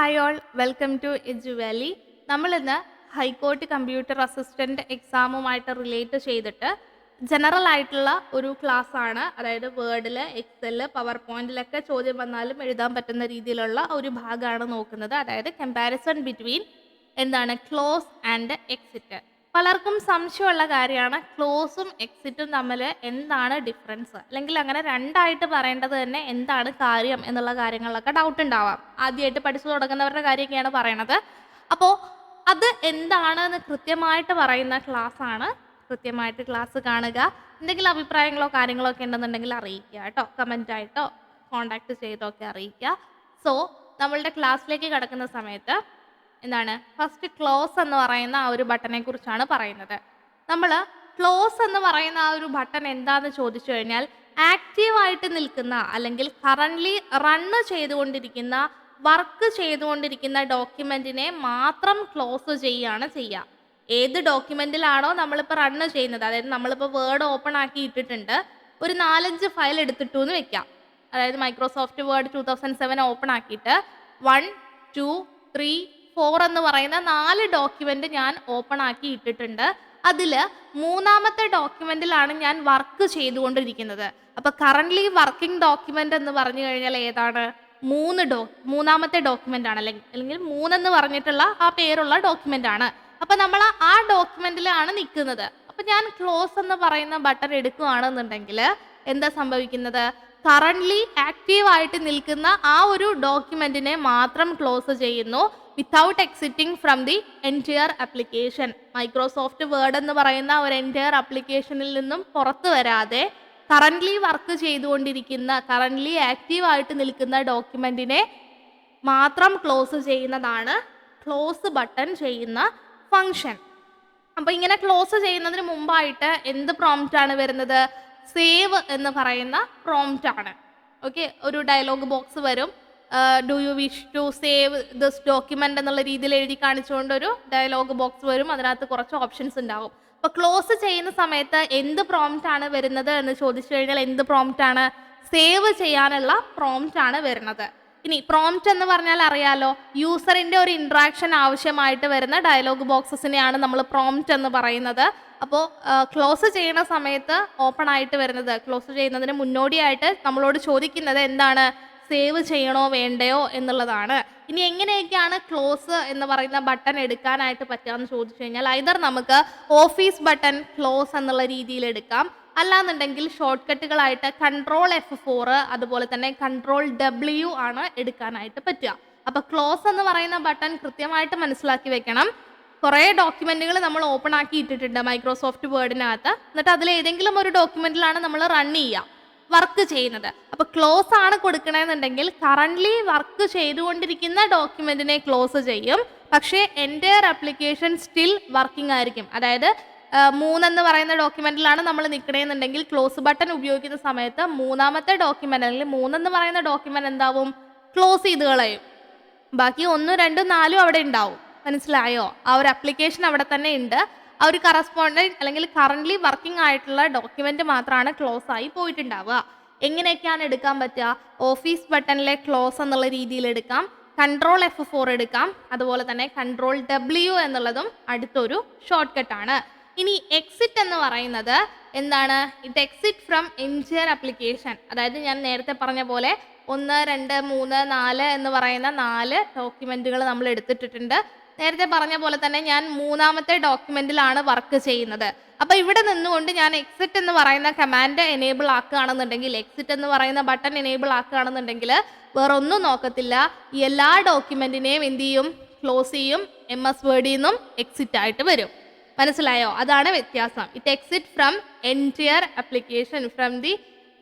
Hi all welcome to Edu valley. നമ്മളിന്ന് high court computer assistant എക്സാമുമായിട്ട് relate ചെയ്തിട്ട് general ആയിട്ടുള്ള ഒരു ക്ലാസ് ആണ്. അതായത് വേർഡിൽ എക്സൽ പവർ പോയിന്റിലൊക്കെ ചോദ്യം വന്നാലും എഴുതാൻ പറ്റുന്ന രീതിയിലുള്ള ഒരു ഭാഗമാണ് നോക്കുന്നത്. അതായത് കമ്പാരിസൺ ബിറ്റ്വീൻ എന്താണ് ക്ലോസ് ആൻഡ് എക്സിറ്റ് പലർക്കും സംശയമുള്ള കാര്യമാണ് ക്ലോസും എക്സിറ്റും തമ്മിൽ എന്താണ് ഡിഫറൻസ് അല്ലെങ്കിൽ അങ്ങനെ രണ്ടായിട്ട് പറയേണ്ടത് തന്നെ എന്താണ് കാര്യം എന്നുള്ള കാര്യങ്ങളിലൊക്കെ ഡൗട്ട് ഉണ്ടാവാം. ആദ്യമായിട്ട് പഠിച്ചു തുടങ്ങുന്നവരുടെ കാര്യമൊക്കെയാണ് പറയണത്. അപ്പോൾ അത് എന്താണെന്ന് കൃത്യമായിട്ട് പറയുന്ന ക്ലാസ് ആണ് കൃത്യമായിട്ട് ക്ലാസ് കാണുക. എന്തെങ്കിലും അഭിപ്രായങ്ങളോ കാര്യങ്ങളോ ഒക്കെ ഉണ്ടെന്നുണ്ടെങ്കിൽ അറിയിക്കുക കേട്ടോ. കമന്റായിട്ടോ കോണ്ടാക്ട് ചെയ്തോ ഒക്കെ അറിയിക്കുക. സോ നമ്മളുടെ ക്ലാസ്സിലേക്ക് കിടക്കുന്ന സമയത്ത് എന്താണ്? ഫസ്റ്റ് ക്ലോസ് എന്ന് പറയുന്ന ആ ഒരു ബട്ടനെ കുറിച്ചാണ് പറയുന്നത്. നമ്മൾ ക്ലോസ് എന്ന് പറയുന്ന ആ ഒരു ബട്ടൺ എന്താന്ന് ചോദിച്ചു കഴിഞ്ഞാൽ ആക്റ്റീവായിട്ട് നിൽക്കുന്ന അല്ലെങ്കിൽ കറന്റ്ലി റണ്ണ് ചെയ്തുകൊണ്ടിരിക്കുന്ന വർക്ക് ചെയ്തുകൊണ്ടിരിക്കുന്ന ഡോക്യുമെന്റിനെ മാത്രം ക്ലോസ് ചെയ്യുകയാണ് ചെയ്യുക. ഏത് ഡോക്യുമെന്റിലാണോ നമ്മളിപ്പോൾ റണ്ണ് ചെയ്യുന്നത്. അതായത് നമ്മളിപ്പോൾ വേർഡ് ഓപ്പൺ ആക്കി ഇട്ടിട്ടുണ്ട്. ഒരു നാലഞ്ച് ഫയൽ എടുത്തിട്ടു എന്ന് വെക്കാം. അതായത് Microsoft Word two thousand seven open ആക്കിയിട്ട് വൺ ടു ത്രീ ഫോർ എന്ന് പറയുന്ന നാല് ഡോക്യുമെന്റ് ഞാൻ ഓപ്പൺ ആക്കി ഇട്ടിട്ടുണ്ട്. അതിൽ മൂന്നാമത്തെ ഡോക്യുമെന്റിലാണ് ഞാൻ വർക്ക് ചെയ്തുകൊണ്ടിരിക്കുന്നത്. അപ്പോൾ കറന്റ്ലി വർക്കിംഗ് ഡോക്യുമെന്റ് എന്ന് പറഞ്ഞു കഴിഞ്ഞാൽ ഏതാണ്? മൂന്ന് ഡോ മൂന്നാമത്തെ ഡോക്യുമെന്റ് ആണ്. അല്ലെങ്കിൽ അല്ലെങ്കിൽ മൂന്നെന്ന് പറഞ്ഞിട്ടുള്ള ആ പേരുള്ള ഡോക്യുമെന്റ് ആണ്. അപ്പോൾ നമ്മൾ ആ ഡോക്യുമെന്റിലാണ് നിൽക്കുന്നത് അപ്പോൾ ഞാൻ ക്ലോസ് എന്ന് പറയുന്ന ബട്ടൺ എടുക്കുകയാണെന്നുണ്ടെങ്കിൽ എന്താ സംഭവിക്കുന്നത്? കറന്റ്ലി ആക്റ്റീവ് ആയിട്ട് നിൽക്കുന്ന ആ ഒരു ഡോക്യുമെന്റിനെ മാത്രം ക്ലോസ് ചെയ്യുന്നു. Without exiting from the entire application Microsoft Word എന്ന് പറയുന്ന ഒരു എന്റയർ ആപ്ലിക്കേഷനിൽ നിന്നും പുറത്തു വരാതെ കറന്റ്ലി വർക്ക് ചെയ്തുകൊണ്ടിരിക്കുന്ന കറന്റ്ലി ആക്റ്റീവ് ആയിട്ട് നിൽക്കുന്ന ഡോക്യുമെന്റിനെ മാത്രം ക്ലോസ് ചെയ്യുന്നതാണ് ക്ലോസ് ബട്ടൺ ചെയ്യുന്ന ഫങ്ഷൻ അപ്പോൾ ഇങ്ങനെ ക്ലോസ് ചെയ്യുന്നതിന് മുമ്പായിട്ട് എന്ത് പ്രോംറ്റാണ് വരുന്നത്? സേവ് എന്ന് പറയുന്ന പ്രോംറ്റാണ് ഓക്കെ ഒരു ഡയലോഗ് ബോക്സ് വരും. Do you wish to save this document എന്നുള്ള രീതിയിൽ എഴുതി കാണിച്ചുകൊണ്ട് ഒരു ഡയലോഗ് ബോക്സ് വരും. അതിനകത്ത് കുറച്ച് ഓപ്ഷൻസ് ഉണ്ടാവും. അപ്പോൾ ക്ലോസ് ചെയ്യുന്ന സമയത്ത് എന്ത് പ്രോംപ്റ്റ് ആണ് വരുന്നത് എന്ന് ചോദിച്ചു കഴിഞ്ഞാൽ എന്ത് പ്രോംപ്റ്റ് ആണ്? സേവ് ചെയ്യാനുള്ള പ്രോംപ്റ്റ് ആണ് വരുന്നത്. ഇനി പ്രോംപ്റ്റ് എന്ന് പറഞ്ഞാൽ അറിയാലോ യൂസറിന്റെ ഒരു ഇൻട്രാക്ഷൻ ആവശ്യമായിട്ട് വരുന്ന ഡയലോഗ് ബോക്സസിനെയാണ് നമ്മൾ പ്രോംപ്റ്റ് എന്ന് പറയുന്നത്. അപ്പോൾ ക്ലോസ് ചെയ്യുന്ന സമയത്ത് ഓപ്പൺ ആയിട്ട് വരുന്നത് ക്ലോസ് ചെയ്യുന്നതിന് മുന്നോടിയായിട്ട് നമ്മളോട് ചോദിക്കുന്നത് എന്താണ്? സേവ് ചെയ്യണോ വേണ്ടയോ എന്നുള്ളതാണ്. ഇനി എങ്ങനെയൊക്കെയാണ് ക്ലോസ് എന്ന് പറയുന്ന ബട്ടൺ എടുക്കാനായിട്ട് പറ്റുകയെന്ന് ചോദിച്ചു കഴിഞ്ഞാൽ ഐതർ നമുക്ക് ഓഫീസ് ബട്ടൺ ക്ലോസ് എന്നുള്ള രീതിയിൽ എടുക്കാം. അല്ലാന്നുണ്ടെങ്കിൽ ഷോർട്ട് കട്ടുകളായിട്ട് കൺട്രോൾ എഫ് ഫോറ് അതുപോലെ തന്നെ കൺട്രോൾ ഡബ്ല്യു ആണ് എടുക്കാനായിട്ട് പറ്റുക. അപ്പോൾ ക്ലോസ് എന്ന് പറയുന്ന ബട്ടൺ കൃത്യമായിട്ട് മനസ്സിലാക്കി വെക്കണം. കുറേ ഡോക്യുമെന്റുകൾ നമ്മൾ ഓപ്പൺ ആക്കി ഇട്ടിട്ടുണ്ട് മൈക്രോസോഫ്റ്റ് വേർഡിനകത്ത് എന്നിട്ട് അതിൽ ഏതെങ്കിലും ഒരു ഡോക്യുമെന്റിലാണ് നമ്മൾ റൺ ചെയ്യുക. വർക്ക് ചെയ്യുന്നത്. അപ്പോൾ ക്ലോസ് ആണ് കൊടുക്കണമെന്നുണ്ടെങ്കിൽ കറന്റ്ലി വർക്ക് ചെയ്തുകൊണ്ടിരിക്കുന്ന ഡോക്യുമെന്റിനെ ക്ലോസ് ചെയ്യും. പക്ഷേ എന്റെ ആപ്ലിക്കേഷൻ സ്റ്റിൽ വർക്കിംഗ് ആയിരിക്കും. അതായത് മൂന്നെന്ന് പറയുന്ന ഡോക്യുമെന്റിലാണ് നമ്മൾ നിൽക്കണമെന്നുണ്ടെങ്കിൽ ക്ലോസ് ബട്ടൺ ഉപയോഗിക്കുന്ന സമയത്ത് മൂന്നാമത്തെ ഡോക്യുമെന്റ് അല്ലെങ്കിൽ മൂന്നെന്ന് പറയുന്ന ഡോക്യുമെന്റ് എന്താവും? ക്ലോസ് ചെയ്ത് കളയും. ബാക്കി ഒന്നും രണ്ടും നാലും അവിടെ ഉണ്ടാവും. മനസ്സിലായോ? ആ ഒരു അപ്ലിക്കേഷൻ അവിടെ തന്നെ ഉണ്ട്. ആ ഒരു കറസ്പോണ്ടന്റ് അല്ലെങ്കിൽ കറന്റ്ലി വർക്കിംഗ് ആയിട്ടുള്ള ഡോക്യുമെന്റ് മാത്രമാണ് ക്ലോസ് ആയി പോയിട്ടുണ്ടാവുക. എങ്ങനെയൊക്കെയാണ് എടുക്കാൻ പറ്റുക? ഓഫീസ് ബട്ടണിലെ ക്ലോസ് എന്നുള്ള രീതിയിൽ എടുക്കാം. കൺട്രോൾ എഫ് ഫോർ എടുക്കാം. അതുപോലെ തന്നെ കൺട്രോൾ ഡബ്ല്യു എന്നുള്ളതും അടുത്തൊരു ഷോർട്ട് കട്ടാണ് ഇനി എക്സിറ്റ് എന്ന് പറയുന്നത് എന്താണ്? It exit from entire application അതായത് ഞാൻ നേരത്തെ പറഞ്ഞ പോലെ ഒന്ന് രണ്ട് മൂന്ന് നാല് എന്ന് പറയുന്ന നാല് ഡോക്യുമെന്റുകൾ നമ്മൾ എടുത്തിട്ടിട്ടുണ്ട്. നേരത്തെ പറഞ്ഞ പോലെ തന്നെ ഞാൻ മൂന്നാമത്തെ ഡോക്യുമെന്റിലാണ് വർക്ക് ചെയ്യുന്നത്. അപ്പോൾ ഇവിടെ നിന്നുകൊണ്ട് ഞാൻ എക്സിറ്റ് എന്ന് പറയുന്ന കമാൻഡ് എനേബിൾ ആക്കുകയാണെന്നുണ്ടെങ്കിൽ എക്സിറ്റ് എന്ന് പറയുന്ന ബട്ടൺ എനേബിൾ ആക്കുകയാണെന്നുണ്ടെങ്കിൽ വേറെ ഒന്നും നോക്കത്തില്ല എല്ലാ ഡോക്യുമെന്റിനെയും എന്ത് ചെയ്യും? ക്ലോസ് ചെയ്യും. എം എസ് വേർഡിൽ നിന്നും എക്സിറ്റ് ആയിട്ട് വരും. മനസ്സിലായോ? അതാണ് വ്യത്യാസം. It exit from entire application from the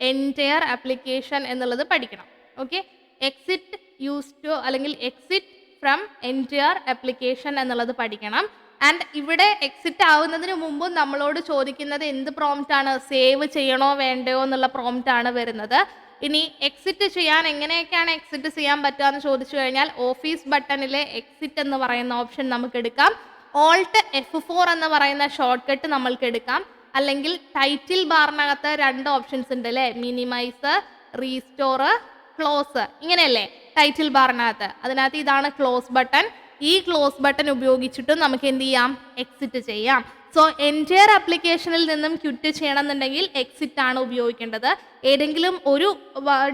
entire application എന്നുള്ളത് പഠിക്കണം. ഓക്കെ എക്സിറ്റ് യൂസ് ടു അല്ലെങ്കിൽ എക്സിറ്റ് ഫ്രം എന്റയർ ആപ്ലിക്കേഷൻ എന്നുള്ളത് പഠിക്കണം. ആൻഡ് ഇവിടെ എക്സിറ്റ് ആവുന്നതിന് മുമ്പ് നമ്മളോട് ചോദിക്കുന്നത് എന്ത് പ്രോംപ്റ്റ് ആണ്? സേവ് ചെയ്യണോ വേണ്ടയോ എന്നുള്ള പ്രോംപ്റ്റ് ആണ് വരുന്നത്. ഇനി എക്സിറ്റ് ചെയ്യാൻ എങ്ങനെയൊക്കെയാണ് എക്സിറ്റ് ചെയ്യാൻ പറ്റുക എന്ന് ചോദിച്ചു കഴിഞ്ഞാൽ ഓഫീസ് ബട്ടണിലെ എക്സിറ്റ് എന്ന് പറയുന്ന ഓപ്ഷൻ നമുക്ക് എടുക്കാം. ഓൾട്ട് എഫ് ഫോർ എന്ന് പറയുന്ന ഷോർട്ട് കട്ട് നമ്മൾക്ക് എടുക്കാം. അല്ലെങ്കിൽ ടൈറ്റിൽ ബാറിനകത്ത് രണ്ട് ഓപ്ഷൻസ് ഉണ്ട് അല്ലേ മിനിമൈസ് റീസ്റ്റോർ ക്ലോസ് ഇങ്ങനെയല്ലേ? ടൈറ്റിൽ ബാറിനകത്ത് അതിനകത്ത് ഇതാണ് ക്ലോസ് ബട്ടൺ ഈ ക്ലോസ് ബട്ടൺ ഉപയോഗിച്ചിട്ട് നമുക്ക് എന്ത് ചെയ്യാം? എക്സിറ്റ് ചെയ്യാം. സോ എന്റയർ ആപ്ലിക്കേഷനിൽ നിന്നും ക്വിറ്റ് ചെയ്യണമെന്നുണ്ടെങ്കിൽ എക്സിറ്റ് ആണ് ഉപയോഗിക്കേണ്ടത്. ഏതെങ്കിലും ഒരു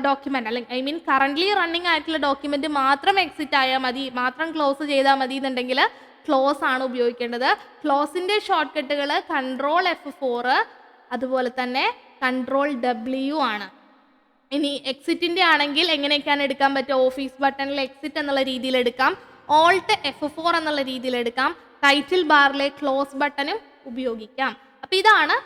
ഡോക്യുമെന്റ് അല്ലെങ്കിൽ ഐ മീൻ കറന്റ്ലി റണ്ണിങ് ആയിട്ടുള്ള ഡോക്യുമെന്റ് മാത്രം എക്സിറ്റ് ആയാൽ മതി മാത്രം ക്ലോസ് ചെയ്താൽ മതി എന്നുണ്ടെങ്കിൽ ക്ലോസ് ആണ് ഉപയോഗിക്കേണ്ടത്. ക്ലോസിന്റെ ഷോർട്ട് കട്ടുകൾ കൺട്രോൾ എഫ് ഫോറ് അതുപോലെ തന്നെ കൺട്രോൾ ഡബ്ല്യു ആണ്. ഇനി എക്സിറ്റിന്റെ ആണെങ്കിൽ എങ്ങനെയൊക്കെയാണ് എടുക്കാൻ പറ്റുക? ഓഫീസ് ബട്ടണിൽ എക്സിറ്റ് എന്നുള്ള രീതിയിൽ എടുക്കാം. ഓൾട്ട് എഫ് ഫോർ എന്നുള്ള രീതിയിൽ എടുക്കാം. ടൈറ്റിൽ ബാറിലെ ക്ലോസ് ബട്ടണും ഉപയോഗിക്കാം. അപ്പം ഇതാണ്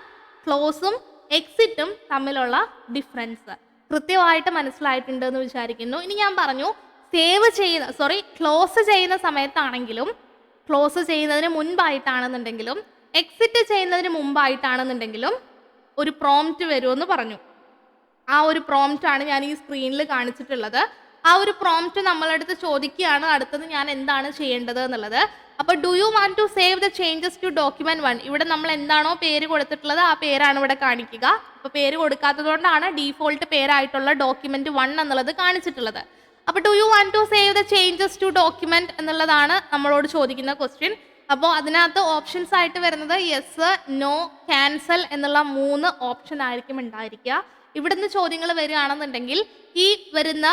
ക്ലോസും എക്സിറ്റും തമ്മിലുള്ള ഡിഫറൻസ് കൃത്യമായിട്ട് മനസ്സിലായിട്ടുണ്ട് എന്ന് വിചാരിക്കുന്നു. ഇനി ഞാൻ പറഞ്ഞു സേവ് ചെയ്യുന്ന സോറി ക്ലോസ് ചെയ്യുന്ന സമയത്താണെങ്കിലും ക്ലോസ് ചെയ്യുന്നതിന് മുൻപായിട്ടാണെന്നുണ്ടെങ്കിലും എക്സിറ്റ് ചെയ്യുന്നതിന് മുമ്പായിട്ടാണെന്നുണ്ടെങ്കിലും ഒരു പ്രോംപ്റ്റ് വരുമെന്ന് പറഞ്ഞു. ആ ഒരു പ്രോംപ്റ്റ് ആണ് ഞാൻ ഈ സ്ക്രീനിൽ കാണിച്ചിട്ടുള്ളത്. ആ ഒരു പ്രോംപ്റ്റ് നമ്മളടുത്ത് ചോദിക്കുകയാണ് അടുത്തത് ഞാൻ എന്താണ് ചെയ്യേണ്ടത് എന്നുള്ളത്? അപ്പോൾ do you want to save the changes to document one ഇവിടെ നമ്മൾ എന്താണോ പേര് കൊടുത്തിട്ടുള്ളത് ആ പേരാണ് ഇവിടെ കാണിക്കുക. അപ്പോൾ പേര് കൊടുക്കാത്തതുകൊണ്ടാണ് ഡീഫോൾട്ട് പേരായിട്ടുള്ള ഡോക്യുമെന്റ് വൺ എന്നുള്ളത് കാണിച്ചിട്ടുള്ളത്. അപ്പോൾ do you want to save the changes to document എന്നുള്ളതാണ് നമ്മളോട് ചോദിക്കുന്ന ക്വസ്റ്റ്യൻ അപ്പോൾ അതിനകത്ത് ഓപ്ഷൻസ് ആയിട്ട് വരുന്നത് യെസ് നോ ക്യാൻസൽ എന്നുള്ള മൂന്ന് ഓപ്ഷൻ ആയിരിക്കും ഉണ്ടായിരിക്കുക. ഇവിടുന്ന് ചോദ്യങ്ങൾ വരികയാണെന്നുണ്ടെങ്കിൽ ഈ വരുന്ന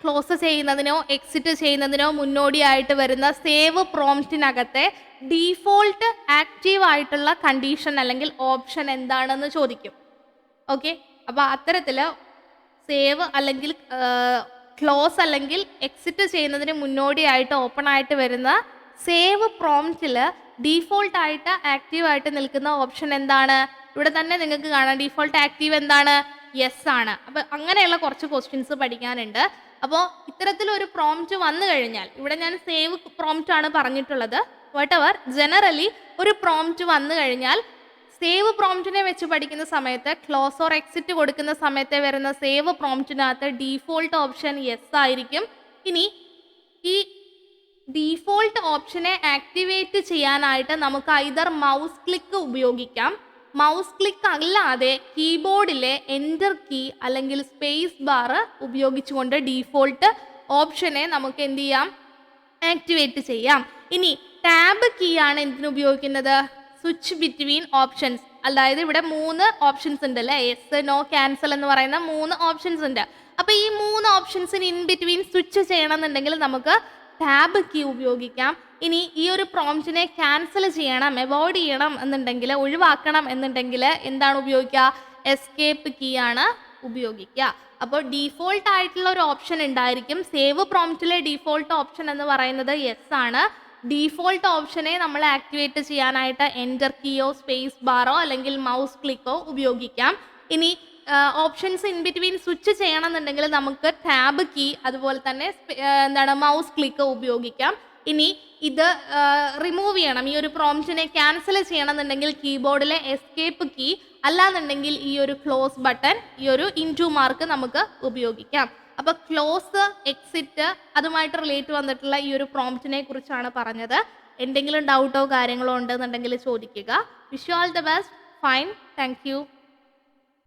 ക്ലോസ് ചെയ്യുന്നതിനോ എക്സിറ്റ് ചെയ്യുന്നതിനോ മുന്നോടിയായിട്ട് വരുന്ന സേവ് പ്രോംപ്റ്റിനകത്തെ ഡീഫോൾട്ട് ആക്റ്റീവ് ആയിട്ടുള്ള കണ്ടീഷൻ അല്ലെങ്കിൽ ഓപ്ഷൻ എന്താണെന്ന് ചോദിക്കും. ഓക്കെ അപ്പോൾ അത്തരത്തിൽ സേവ് അല്ലെങ്കിൽ ക്ലോസ് അല്ലെങ്കിൽ എക്സിറ്റ് ചെയ്യുന്നതിന് മുന്നോടിയായിട്ട് ഓപ്പൺ ആയിട്ട് വരുന്ന സേവ് പ്രോംപ്റ്റിൽ ഡീഫോൾട്ട് ആയിട്ട് ആക്റ്റീവ് ആയിട്ട് നിൽക്കുന്ന ഓപ്ഷൻ എന്താണ്? ഇവിടെ തന്നെ നിങ്ങൾക്ക് കാണാം. ഡീഫോൾട്ട് ആക്റ്റീവ് എന്താണ്? യെസ് ആണ്. അപ്പോൾ അങ്ങനെയുള്ള കുറച്ച് ക്വസ്റ്റ്യൻസ് പഠിക്കാനുണ്ട്. അപ്പോൾ ഇത്തരത്തിലൊരു പ്രോംപ്റ്റ് വന്നു കഴിഞ്ഞാൽ ഇവിടെ ഞാൻ സേവ് പ്രോംപ്റ്റ് ആണ് പറഞ്ഞിട്ടുള്ളത്. വട്ട് എവർ ജനറലി ഒരു പ്രോംപ്റ്റ് വന്നു കഴിഞ്ഞാൽ സേവ് പ്രോംപ്റ്റിനെ വെച്ച് പഠിക്കുന്ന സമയത്ത് ക്ലോസ് ഓർ എക്സിറ്റ് കൊടുക്കുന്ന സമയത്ത് വരുന്ന സേവ് പ്രോംപ്റ്റിനകത്ത് ഡീഫോൾട്ട് ഓപ്ഷൻ യെസ് ആയിരിക്കും. ഇനി ഈ ഡീഫോൾട്ട് ഓപ്ഷനെ ആക്ടിവേറ്റ് ചെയ്യാനായിട്ട് നമുക്ക് ഐതർ മൗസ് ക്ലിക്ക് ഉപയോഗിക്കാം മൗസ് ക്ലിക്ക് അല്ലാതെ കീബോർഡിലെ എന്റർ കീ അല്ലെങ്കിൽ സ്പേസ് ബാർ ഉപയോഗിച്ചുകൊണ്ട് ഡീഫോൾട്ട് ഓപ്ഷനെ നമുക്ക് എന്ത് ചെയ്യാം? ആക്ടിവേറ്റ് ചെയ്യാം. ഇനി ടാബ് കീ ആണ് എന്തിനു ഉപയോഗിക്കുന്നത്? സ്വിച്ച് ബിറ്റ്വീൻ ഓപ്ഷൻസ് അതായത് ഇവിടെ മൂന്ന് ഓപ്ഷൻസ് ഉണ്ട് അല്ലേ? എസ് നോ ക്യാൻസൽ എന്ന് പറയുന്ന മൂന്ന് ഓപ്ഷൻസ് ഉണ്ട്. അപ്പോൾ ഈ മൂന്ന് ഓപ്ഷൻസിന് ഇൻ ബിറ്റ്വീൻ സ്വിച്ച് ചെയ്യണമെന്നുണ്ടെങ്കിൽ നമുക്ക് ടാബ് കീ ഉപയോഗിക്കാം. ഇനി ഈ ഒരു പ്രോംപ്റ്റിനെ ക്യാൻസൽ ചെയ്യണം അവോയ്ഡ് ചെയ്യണം എന്നുണ്ടെങ്കിൽ ഒഴിവാക്കണം എന്നുണ്ടെങ്കിൽ എന്താണ് ഉപയോഗിക്കുക? എസ്കേപ്പ് കീ ആണ് ഉപയോഗിക്കുക. അപ്പോൾ ഡീഫോൾട്ട് ആയിട്ടുള്ള ഒരു ഓപ്ഷൻ ഉണ്ടായിരിക്കും. സേവ് പ്രോംപ്റ്റിലെ ഡീഫോൾട്ട് ഓപ്ഷൻ എന്ന് പറയുന്നത് യെസ് ആണ്. ഡീഫോൾട്ട് ഓപ്ഷനെ നമ്മൾ ആക്ടിവേറ്റ് ചെയ്യാനായിട്ട് എന്റർ കീയോ സ്പേസ് ബാറോ അല്ലെങ്കിൽ മൗസ് ക്ലിക്കോ ഉപയോഗിക്കാം. ഇനി ഓപ്ഷൻസ് ഇൻ ബിറ്റ്വീൻ സ്വിച്ച് ചെയ്യണമെന്നുണ്ടെങ്കിൽ നമുക്ക് ടാബ് കീ അതുപോലെ തന്നെ എന്താണ് മൗസ് ക്ലിക്ക് ഉപയോഗിക്കാം. ഇനി ഇത് റിമൂവ് ചെയ്യണം. ഈ ഒരു പ്രോംപ്റ്റിനെ ക്യാൻസൽ ചെയ്യണമെന്നുണ്ടെങ്കിൽ കീബോർഡിലെ എസ്കേപ്പ് കീ അല്ലാന്നുണ്ടെങ്കിൽ ഈ ഒരു ക്ലോസ് ബട്ടൺ ഈ ഒരു ഇന്റു മാർക്ക് നമുക്ക് ഉപയോഗിക്കാം. അപ്പോൾ ക്ലോസ് എക്സിറ്റ് അതുമായിട്ട് റിലേറ്റ് വന്നിട്ടുള്ള ഈ ഒരു പ്രോംപ്റ്റിനെ കുറിച്ചാണ് പറഞ്ഞത്. എന്തെങ്കിലും ഡൗട്ടോ കാര്യങ്ങളോ ഉണ്ടെന്നുണ്ടെങ്കിൽ ചോദിക്കുക. Wish all the best fine thank